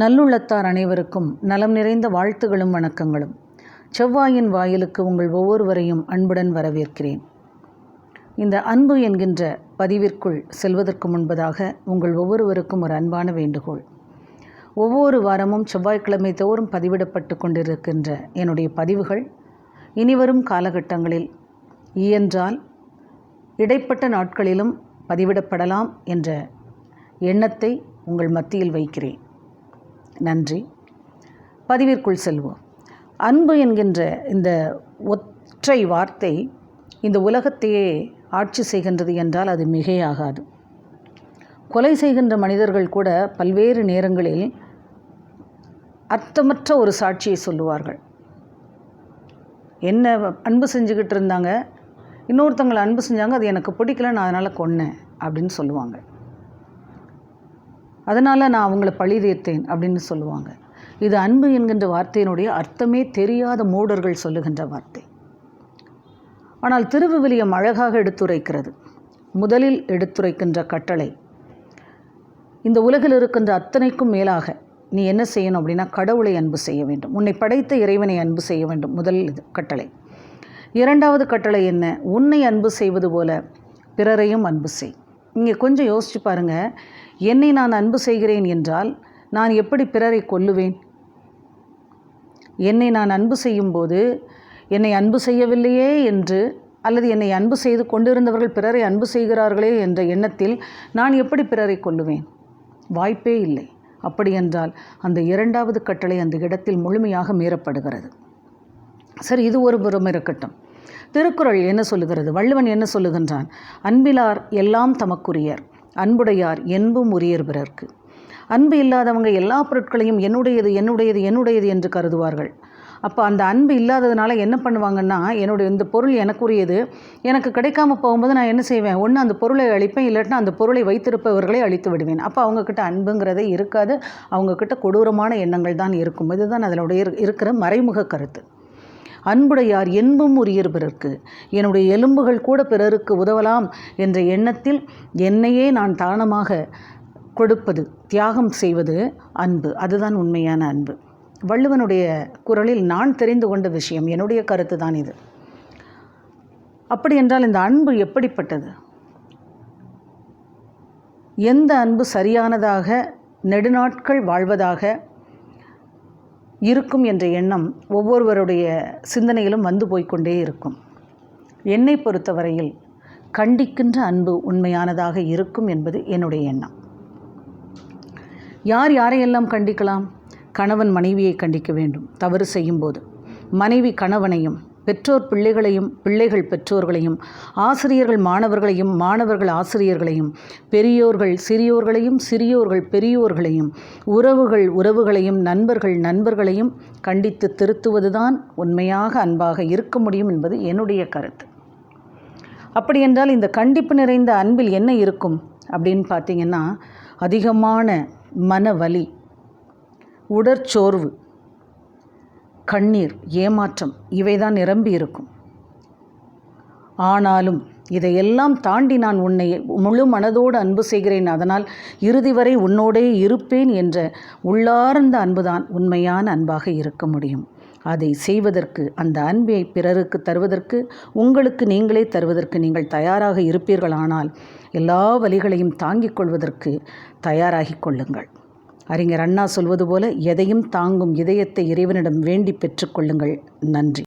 நல்லுள்ளத்தார் அனைவருக்கும் நலம் நிறைந்த வாழ்த்துகளும் வணக்கங்களும். செவ்வாயின் வாயிலுக்கு உங்கள் ஒவ்வொருவரையும் அன்புடன் வரவேற்கிறேன். இந்த அன்பு என்கின்ற பதிவிற்குள் செல்வதற்கு முன்பதாக உங்கள் ஒவ்வொருவருக்கும் ஒரு அன்பான வேண்டுகோள். ஒவ்வொரு வாரமும் செவ்வாய்க்கிழமை தோறும் பதிவிடப்பட்டு கொண்டிருக்கின்ற என்னுடைய பதிவுகள் இனிவரும் காலகட்டங்களில் இயன்றால் இடைப்பட்ட நாட்களிலும் பதிவிடப்படலாம் என்ற எண்ணத்தை உங்கள் மத்தியில் வைக்கிறேன். நன்றி. பதிவிற்குள் செல்வோம். அன்பு என்கின்ற இந்த ஒற்றை வார்த்தை இந்த உலகத்தையே ஆட்சி செய்கின்றது என்றால் அது மிகையாகாது. கொலை செய்கின்ற மனிதர்கள் கூட பல்வேறு நேரங்களில் அர்த்தமற்ற ஒரு சாட்சியை சொல்லுவார்கள். என்ன அன்பு செஞ்சுக்கிட்டு இருந்தாங்க? இன்னொருத்தங்களை அன்பு செஞ்சாங்க அது எனக்கு பிடிக்கல நான் அதனால் கொன்னேன் அப்படின்னு சொல்லுவாங்க. அதனால் நான் அவங்கள பழி தீர்த்தேன் அப்படின்னு சொல்லுவாங்க. இது அன்பு என்கின்ற வார்த்தையினுடைய அர்த்தமே தெரியாத மூடர்கள் சொல்லுகின்ற வார்த்தை. ஆனால் திருவிவிலியம் அழகாக எடுத்துரைக்கிறது. முதலில் எடுத்துரைக்கின்ற கட்டளை இந்த உலகில் இருக்கின்ற அத்தனைக்கும் மேலாக நீ என்ன செய்யணும் அப்படின்னா கடவுளை அன்பு செய்ய வேண்டும். உன்னை படைத்த இறைவனை அன்பு செய்ய வேண்டும். முதல் இது கட்டளை. இரண்டாவது கட்டளை என்ன? உன்னை அன்பு செய்வது போல பிறரையும் அன்பு செய். இங்கே கொஞ்சம் யோசிச்சு பாருங்கள் என்னை நான் அன்பு செய்கிறேன் என்றால் நான் எப்படி பிறரை கொல்லுவேன்? என்னை நான் அன்பு செய்யும்போது என்னை அன்பு செய்யவில்லையே என்று அல்லது என்னை அன்பு செய்து கொண்டிருந்தவர்கள் பிறரை அன்பு செய்கிறார்களே என்ற எண்ணத்தில் நான் எப்படி பிறரை கொல்லுவேன்? வாய்ப்பே இல்லை. அப்படி என்றால் அந்த இரண்டாவது கட்டளை அந்த இடத்தில் முழுமையாக மீறப்படுகிறது. சரி இது ஒரு புறம் இருக்கட்டும். திருக்குறள் என்ன சொல்லுகிறது? வள்ளுவன் என்ன சொல்லுகின்றான்? அன்பிலார் எல்லாம் தமக்குரியர் அன்புடையார் என்பும் உரியர் பிறர்க்கு. அன்பு இல்லாதவங்க எல்லா பொருட்களையும் என்னுடையது என்னுடையது என்னுடையது என்று கருதுவார்கள். அப்போ அந்த அன்பு இல்லாததுனால என்ன பண்ணுவாங்கன்னா என்னுடைய இந்த பொருள் எனக்குரியது எனக்கு கிடைக்காம போகும்போது நான் என்ன செய்வேன்? ஒன்று அந்த பொருளை அழிப்பேன் இல்லாட்டினா அந்த பொருளை வைத்திருப்பவர்களை அழித்து விடுவேன். அப்போ அவங்கக்கிட்ட அன்புங்கிறதே இருக்காது. அவங்கக்கிட்ட கொடூரமான எண்ணங்கள் தான் இருக்கும். இதுதான் அதனுடைய இருக்கிற மறைமுக கருத்து. அன்புடையார் என்பும் உரியர் பிறர்க்கு. என்னுடைய எலும்புகள் கூட பிறருக்கு உதவலாம் என்ற எண்ணத்தில் என்னையே நான் தானமாக கொடுப்பது தியாகம் செய்வது அன்பு. அதுதான் உண்மையான அன்பு. வள்ளுவனுடைய குரலில் நான் தெரிந்து கொண்ட விஷயம் என்னுடைய கருத்து தான் இது. அப்படி என்றால் இந்த அன்பு எப்படிப்பட்டது? எந்த அன்பு சரியானதாக நெடுநாட்கள் வாழ்வதாக இருக்கும் என்ற எண்ணம் ஒவ்வொருவருடைய சிந்தனையிலும் வந்து போய்கொண்டே இருக்கும். என்னை பொறுத்தவரையில் கண்டிக்கின்ற அன்பு உண்மையானதாக இருக்கும் என்பது என்னுடைய எண்ணம். யார் யாரையெல்லாம் கண்டிக்கலாம்? கணவன் மனைவியை கண்டிக்க வேண்டும். தவறு செய்யும்போது மனைவி கணவனையும் பெற்றோர் பிள்ளைகளையும் பிள்ளைகள் பெற்றோர்களையும் ஆசிரியர்கள் மாணவர்களையும் மாணவர்கள் ஆசிரியர்களையும் பெரியோர்கள் சிறியோர்களையும் சிறியோர்கள் பெரியோர்களையும் உறவுகள் உறவுகளையும் நண்பர்கள் நண்பர்களையும் கண்டித்து திருத்துவதுதான் உண்மையாக அன்பாக இருக்க முடியும் என்பது என்னுடைய கருத்து. அப்படி என்றால் இந்த கண்டிப்பு நிறைந்த அன்பில் என்ன இருக்கும் அப்படின்னு பார்த்தீங்கன்னா அதிகமான மன வலி உடற்சோர்வு கண்ணீர் ஏமாற்றம் இவைதான் நிரம்பி இருக்கும். ஆனாலும் இதையெல்லாம் தாண்டி நான் உன்னை முழு மனதோடு அன்பு செய்கிறேன். அதனால் இறுதி வரை உன்னோடே இருப்பேன் என்ற உள்ளார்ந்த அன்புதான் உண்மையான அன்பாக இருக்க முடியும். அதை செய்வதற்கு அந்த அன்பை பிறருக்கு தருவதற்கு உங்களுக்கு நீங்களே தருவதற்கு நீங்கள் தயாராக இருப்பீர்களானால் எல்லா வழிகளையும் தாங்கிக் கொள்வதற்கு தயாராகி கொள்ளுங்கள். அறிஞர் அண்ணா சொல்வது போல எதையும் தாங்கும் இதயத்தை இறைவனிடம் வேண்டி பெற்றுக்கொள்ளுங்கள் நன்றி.